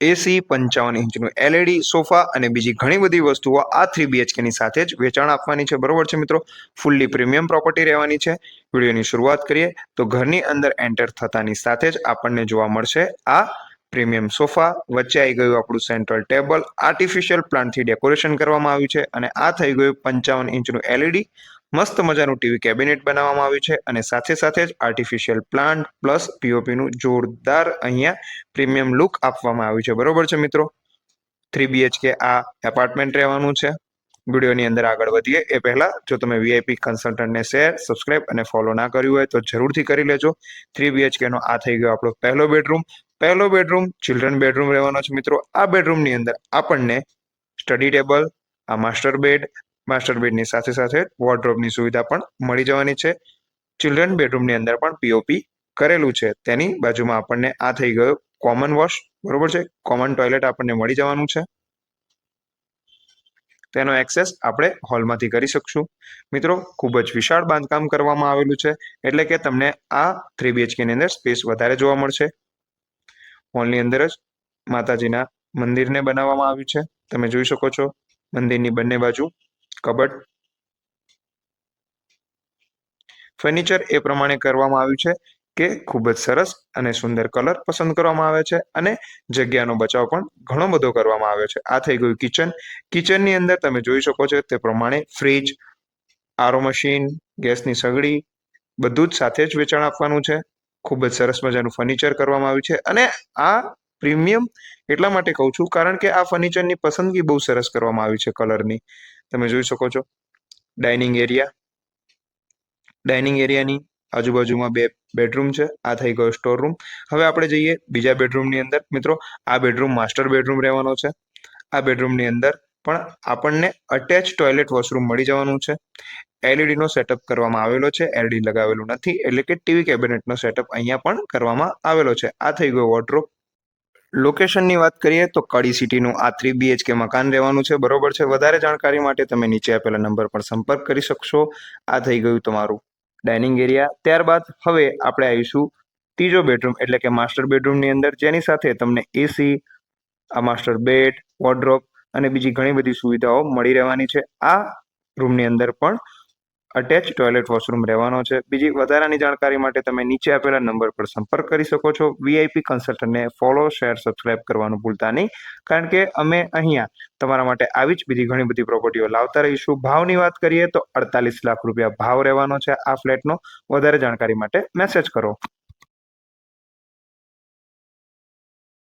એસી પંચાવન ઇંચનું LED sofa અને બીજી ઘણી બધી વસ્તુઓ આ થ્રી બીએચકેની સાથે જ વેચાણ આપવાની છે. બરોબર છે મિત્રો? ફૂલ્લી પ્રીમિયમ પ્રોપર્ટી રહેવાની છે. વિડીયોની શરૂઆત કરીએ તો ઘરની અંદર એન્ટર થતાની સાથે જ આપણને જોવા મળશે આ પ્રીમિયમ સોફા. વચ્ચે આવી ગયું આપણું સેન્ટ્રલ ટેબલ આર્ટિફિશિયલ પ્લાન્ટથી ડેકોરેશન કરવામાં આવ્યું છે અને આ થઈ ગયું પંચાવન ઇંચનું એલઈડી મસ્ત મજાનું ટીવી કેબિનેટ બનાવવામાં આવ્યું છે અને સાથે સાથે જ આર્ટિફિશિયલ પ્લાન્ટ પ્લસ પીઓપીનું જોરદાર અહીંયા પ્રીમિયમ લુક આપવામાં આવ્યું છે. બરોબર છે મિત્રો? થ્રી બીએચકે આ એપાર્ટમેન્ટ રહેવાનું છે. વિડીયોની અંદર આગળ વધીએ. એ પહેલાં જો તમે વીઆઈપી કન્સલ્ટન્ટને શેર સબસ્ક્રાઇબ અને ફોલો ના કર્યું હોય તો જરૂરથી કરી લેજો. થ્રી બીએચકેનો આ થઈ ગયો આપણો પહેલો બેડરૂમ પહેલો બેડરૂમ ચિલ્ડ્રન બેડરૂમ રહેવાનો છે મિત્રો. આ બેડરૂમની અંદર આપણને સ્ટડી ટેબલ આ માસ્ટર બેડ માસ્ટર બેડની સાથે સાથે વોર્ડ્રોબની સુવિધા પણ મળી જવાની છે. ચિલ્ડ્રન બેડરૂમની અંદર પણ પીઓપી કરેલું છે. તેની બાજુમાં આપણને આ થઈ ગયો કોમન વોશ બરોબર છે? કોમન ટોયલેટ આપણને મળી જવાનું છે. તેનો એક્સેસ આપણે હોલમાંથી કરી શકશું. મિત્રો, ખૂબ જ વિશાળ બાંધકામ કરવામાં આવેલું છે. એટલે કે તમને આ થ્રી બીએચકેની અંદર સ્પેસ વધારે જોવા મળશે. હોલની અંદર જ માતાજીના મંદિરને બનાવવામાં આવ્યું છે. તમે જોઈ શકો છો મંદિરની બંને બાજુ કબડ. ફર્નિચર એ પ્રમાણે કરવામાં આવ્યું છે કે ખૂબ જ સરસ અને સુંદર કલર પસંદ કરવામાં આવે છે અને જગ્યાનો બચાવ પણ ઘણો બધો કરવામાં આવ્યો છે. આ થઈ ગયું કિચન કિચનની અંદર તમે જોઈ શકો છો તે પ્રમાણે ફ્રીજ આરો મશીન, ગેસની સગડી, બધું જ સાથે જ વેચાણ આપવાનું છે. ખૂબ જ સરસ મજાનું ફર્નિચર કરવામાં આવ્યું છે અને આ પ્રીમિયમ એટલા માટે કહું છું કારણ કે આ ફર્નિચરની પસંદગી બહુ સરસ કરવામાં આવી છે કલરની. તમે જોઈ શકો છો. ડાઇનિંગ એરિયા ડાઇનિંગ એરિયાની આજુબાજુમાં બે બેડરૂમ છે. આ થઈ ગયો સ્ટોર રૂમ હવે આપણે જઈએ બીજા બેડરૂમની અંદર. મિત્રો, આ બેડરૂમ માસ્ટર બેડરૂમ રહેવાનો છે. આ બેડરૂમની અંદર પણ આપણને અટેચ ટોયલેટ વોશરૂમ મળી જવાનું છે. એલઈડીનો સેટઅપ કરવામાં આવેલો છે. એલઈડી લગાવેલું નથી. એટલે કે ટીવી કેબિનેટનો સેટઅપ અહીંયા પણ કરવામાં આવેલો છે. આ થઈ ગયો વોર્ડરોબ લોકેશનની વાત કરીએ તો કડી સિટીનું આ થ્રી બીએચકે મકાન રહેવાનું છે. બરોબર છે. વધારે જાણકારી માટે તમે નીચે આપેલા નંબર પર સંપર્ક કરી શકશો. આ થઈ ગયું તમારું ડાઇનિંગ એરિયા ત્યારબાદ હવે આપણે આવીશું ત્રીજો બેડરૂમ એટલે કે માસ્ટર બેડરૂમની અંદર. જેની સાથે તમને એસી આ માસ્ટર બેડ વોર્ડ્રોપ અને બીજી ઘણી બધી સુવિધાઓ મળી રહેવાની છે. આ રૂમની અંદર પણ અટેચ ટોયલેટ વોશરૂમ રહેવાનો છે. બીજી વધારાની જાણકારી માટે તમે નીચે આપેલા નંબર પર સંપર્ક કરી શકો છો. વીઆઈપી કન્સલ્ટન્ટને ફોલો શેર સબસ્ક્રાઇબ કરવાનું ભૂલતા નહીં. કારણ કે અમે અહીંયા તમારા માટે આવી જ બીજી ઘણી બધી પ્રોપર્ટીઓ લાવતા રહીશું. ભાવની વાત કરીએ તો અડતાલીસ લાખ રૂપિયા ભાવ રહેવાનો છે આ ફ્લેટનો વધારે જાણકારી માટે મેસેજ કરો.